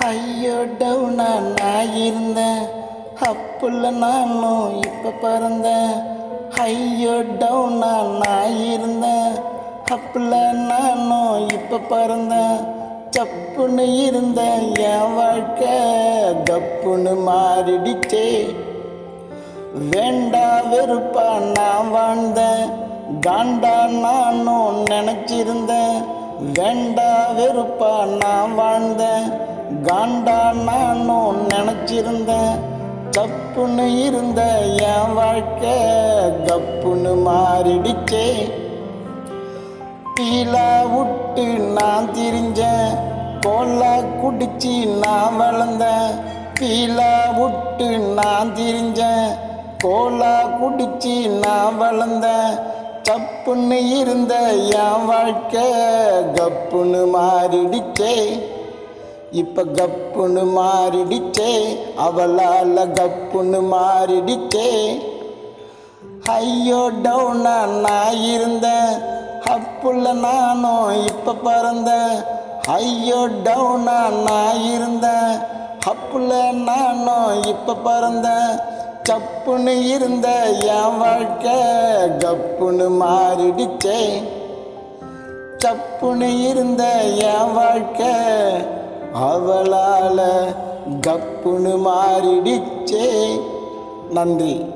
ஐயோ டவுனா நான் இருந்தேன். அப்புள்ள நானும் இப்போ பிறந்தேன். ஐயோ டவுனா நான் இருந்தேன். அப்புள்ள நானும் இப்போ பிறந்தேன். சப்புன்னு இருந்தேன் என் வாழ்க்கை தப்புன்னு மாறிடுச்சே. வேண்டா வெறுப்பா நான் வாழ்ந்தேன். காண்டா நானும் நினச்சிருந்தேன். வேண்டா வெறுப்பா நான் வாழ்ந்தேன். காண்டா நானும் நினச்சிருந்தேன். தப்புன்னு இருந்த என் வாழ்க்கை கப்புன்னு மாறிடுச்சே. பீலா விட்டு நான் திரிஞ்சேன். கோலா குடிச்சு நான் வளர்ந்தேன். பீலா விட்டு நான் திரிஞ்சேன். கோலா குடிச்சு நான் வளர்ந்தேன். தப்புன்னு இருந்த என் வாழ்க்கை கப்புன்னு மாறிடுச்சே. இப்போ கப்புன்னு மாறிடுச்சே அவளால் கப்புன்னு மாறிடுச்சே. ஐயோ டவுனா நான் இருந்தேன் அப்புள்ள நானும் இப்போ பறந்தேன் ஐயோ டவுனா நான் இருந்தேன் அப்புள்ள நானும் இப்போ பறந்தேன் சப்புன்னு இருந்த என் வாழ்க்கை கப்புன்னு மாறிடுச்சே. சப்புன்னு இருந்த என் வாழ்க்கை அவளால கப்புன்னு மாறிடுச்சே. நன்றி.